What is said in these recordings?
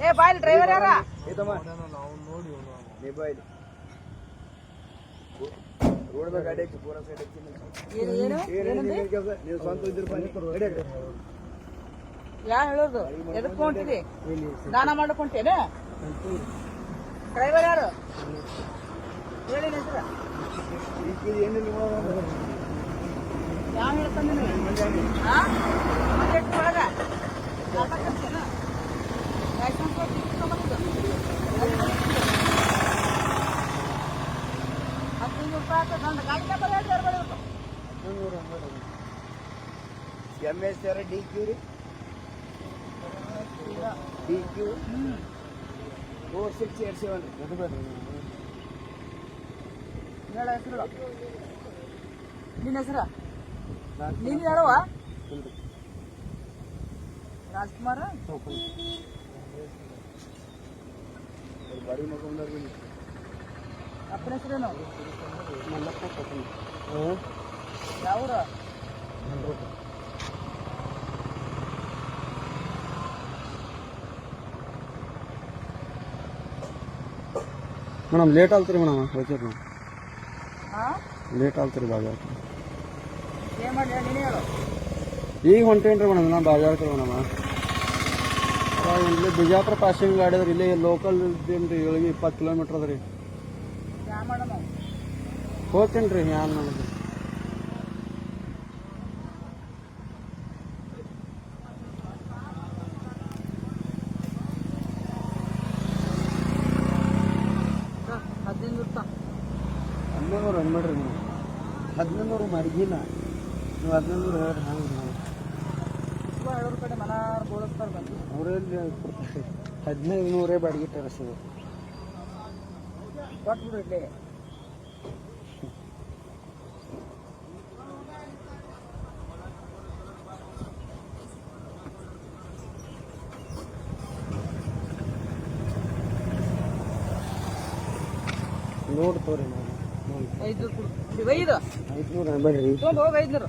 ಏ ಬಾಯ್ ಡ್ರೈವರ್ ಯಾರ? ರೋಡ್ ಮೇಲೆ ಗಾಡಿ ಹಾಕಿ ಪೂರ ಸೈಡ್ ಹಾಕಿ ಏನು ಏನು? ಏನಂದಿ? ನೀವು ಸ್ವಂತ ಇದ್ರ ಯಾ ಹೇಳೋದು? ಎದಕ್ ಹೊಂಟಿದಿ? ದಾನ ಮಾಡಕೊಂಟೇನು ಡ್ರೈವರ್ ಯಾರು? ಹೇಳಿ ಹೆಸರ. ಯಾವ ಹೇಳ್ಕೊಂಡಿ ಹಾ ಮಾರ್ಕೆಟ್ ಒಳಗ ಮಾತಾಡ್ತೇನ ಲೈಸೆನ್ಸ್ ಹದಿನೈದು ರೂಪಾಯಿ ಆಗ್ತದೆ ನನ್ನ ಗಾಡಿ ನಂಬರ್ ಹೇಳ್ರಿ ಯಾರು ಬರಬೇಕು M S R D Q ರೀ. D Q four six eight seven ಹೇಳ ಹೆಸರು ನಿನ್ನ ಹೆಸರು? ನೀನು ಹೇಳುವ? ರಾಜ್ಕುಮಾರ್? ಬಾಡಿ ಮಗೊಂಡ್ರಿ ಅಪ್ಪನ ಹೆಸರೇನು ಮಲ್ಲಪ್ಪ ಕೊಟ್ಟಂತ ಯಾವ್ರ? ಮೇಡಮ್ ಲೇಟ್ ಆಗ್ತೀರಿ ಮೇಡಮ್ ಹೋಗ್ತೀರಿ ನಾವು ಹಾ ಲೇಟ್ ಆಗ್ತೀರಿ ಬಾಜಾರ್ ಏನ್ ಮಾಡಿ ನೀನೇ ಹೇಳು. ಈಗ ಹೊಂಟೇನ್ರಿ ಮೇಡಮ್ ನಾನು ಬಾಜಾರ್ಕ್ಕೆ ಮೇಡಮ್. ಇಲ್ಲಿ ಬಿಜಾಪುರ ಪಾಸಿಂಗ್ ಗಾಡಿ ಅದ್ರಿ ಇಲ್ಲಿ ಲೋಕಲ್ ಇದ್ದೇನ್ರಿ ಏಳಿಗೆ ಇಪ್ಪತ್ತು ಕಿಲೋಮೀಟರ್ ಅದ ಮಾಡಮ್ಮ ಹೋಗ್ತೇನೆ ರೀ ನಾನು ಮಾಡೋದು ಹದಿನೈದು ರನ್ ಮಾಡ್ರಿ ನೀವು. ಹದಿನೈದು ಮರ್ಗಿಲ್ಲ ನೀವು ಹದಿನೈದು ಹೇಳ್ರಿ ಹಂಗೆ ಇಸ್ಕೊ ಕಡೆ ಮನಾರ್ ಬೋಳಿಸ್ತಾರೆ ಬಂದು. ಅವರಲ್ಲಿ ಹದಿನೈದು ನೂರೇ ಬಾಡಿಗೆ ತರಿಸಿದ್ರು. ಕೊಟ್ಬಿಡು ಇಲ್ಲಿ. ನೋಡ್ ತೋರಿ ಇದು ಐದು ಐದುನೂರು ಬೇಡ್ರಿ ಹೋಗಿ ಐದ್ನೂರು.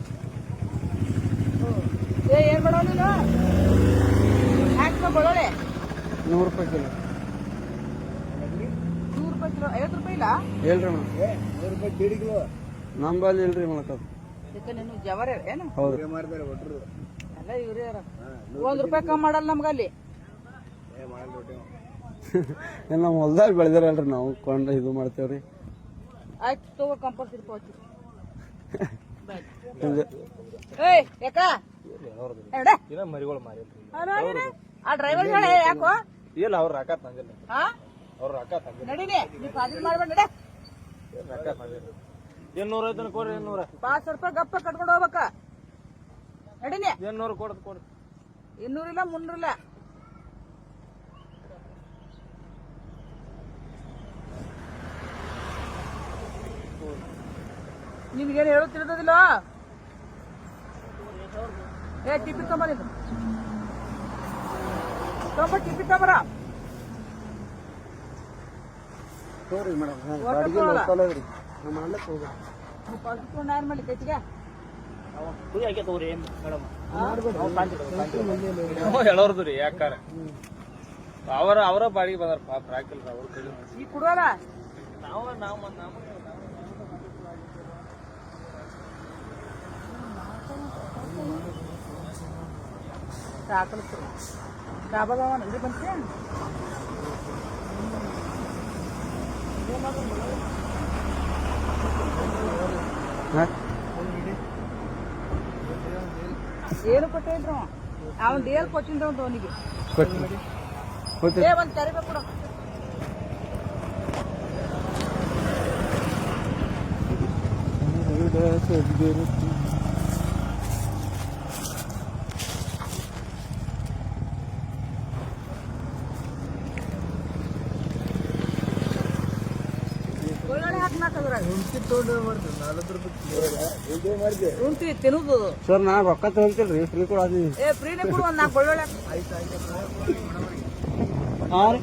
ಏ ಏನ್ ಮಾಡೋ ನೀನು ಹಾಕ್ಕೊ ಬರೋಳೆ. ನೂರು ರೂಪಾಯಿ ಕಿಲೋ ನೂರು ರೂಪಾಯಿ ಕಿಲೋ. ಐವತ್ತು ರೂಪಾಯಿ ಇಲ್ಲ? ಹೇಳ್ರಿ ಮೇಡಮ್ ನಂಬಲ್ಲಿ ಇಲ್ರಿ ಮೊಳಕ ಇದಕ್ಕೆ ನೀನು ಜವರ ಏನು? ಹೌದು. ಎಲ್ಲ ಇವ್ರೇ ಯಾರ ಒಂದ್ ರೂಪಾಯಿ ಕಮ್ಮಿ ಮಾಡಲ್ಲ ನಮ್ಗೆ ಅಲ್ಲಿ ನಮ್ಮ ಹೊಲ್ದಾಗ ಬೆಳೆದಿರಲ್ರಿ ನಾವು ಕೊಂಡ ಇದು ಮಾಡ್ತೇವ್ರಿ. ಆಯ್ತು ತಗೋ ಕಂಪಲ್ಸರಿ ಪೋಚಿ ಇದು ಏಯ್ ಯಾಕ? ಎಡೆ? ಮರಿಗಳು ಮಾರಿ ಆ ಆ ಡ್ರೈವರ್ ಹೇಳ ಯಾಕೋ? ಇಲ್ಲ. ಅವ್ರ ರೊಕ್ಕ ನಂಗಿಲ್ಲ ಹಾ ಅವ್ರ ರೊಕ್ಕ ತಂದಿಲ್ಲ. ನಡೀನಿ ನೀ ಮಾಡ್ಬೇಡ ನಡೆ. ಏನ್ ರೊಕ್ಕ ತಂದಿಲ್ಲ. ಏನ್ ನೂರ ಐತನ ಕೊಡ್ರಿ ಏನ್ ನೂರ ಪಾಸ್ ರೂಪಾಯಿ ಗಪ್ಪ ಕಟ್ಕೊಂಡು ಹೋಗ್ಬೇಕ. ನಡೀನಿ. ಏನ್ ನೂರ ಕೊಡದ್ ಕೊಡ್ರಿ. ಇನ್ನೂರಿಲ್ಲ ಮುನ್ನೂರಿಲ್ಲ ನಿನ್ಗೇನು ಹೇಳೋ ತಿಳಿದಿಲ್ಲ ಏ ಟಿಪ್ಪಿ ನೀನು. ತಗೊಂಬ ಟಿಪ್ಪಿ ತೊಂಬರ ತೋರಿ ಮೇಡಮ್ ಒಟ್ಟು ಬಾಡಿಗೆ ಕೊಡಲ್ಲ. ಲೋಕಲ್ ಅದ್ರಿ ನಮ್ಮ ಮಾಡ್ಲಕ್ಕೆ ಹೋಗ್ರಿ ಪಲ್ಸ್ಕೊಂಡು ಏನ್ ಮಾಡ್ಲಿ ಕೈತಿಗೆ ಕುದಿ ಹಾಕಿ ತಗೋರಿ ಏನ್ ಮೇಡಮ್ ಹೇಳೋರ್ದು ರೀ ಯಾಕಾರ ಅವರ ಅವರ ಬಾಡಿಗೆ ಬಂದಾರ ಪಾಪ ಹಾಕಿಲ್ರ ಅವ್ರ ಕೈಲಿ ಈ ಕುಡುವಲ್ಲ ನಾವ ನಾವ್ ಮತ್ತ್ ನಾವ್ ಸಾಕಲು ಡಾಬಾಗ ನಂಗೆ ಬಂತೆ ಏನು ಕೊಟ್ಟಿದ್ರು ಅವನ್ ಡೇಲ್ ಕೊಟ್ಟಿದ್ದ ಉಂಟು ಅವನಿಗೆ ಕೊಟ್ಟು ಹೋಗ್ತೀರಿ ಏ ಒಂದ್ ಕರಿಬೇಕು ಕೊಡು ಉಂಟಿ ತಿನ್ನುದು. ಸರ್ ನಾ ರೊಕ್ಕ ತಗೊಳ್ತಿಲ್ರಿ ಫ್ರೀ ಕೊಡ ಏ ಫ್ರೀನೇ ಕೊಡು ಒಂದ್ ನಾಲ್ಕು ಒಳ್ಳೊಳ್ಳೆ ಹಾಂ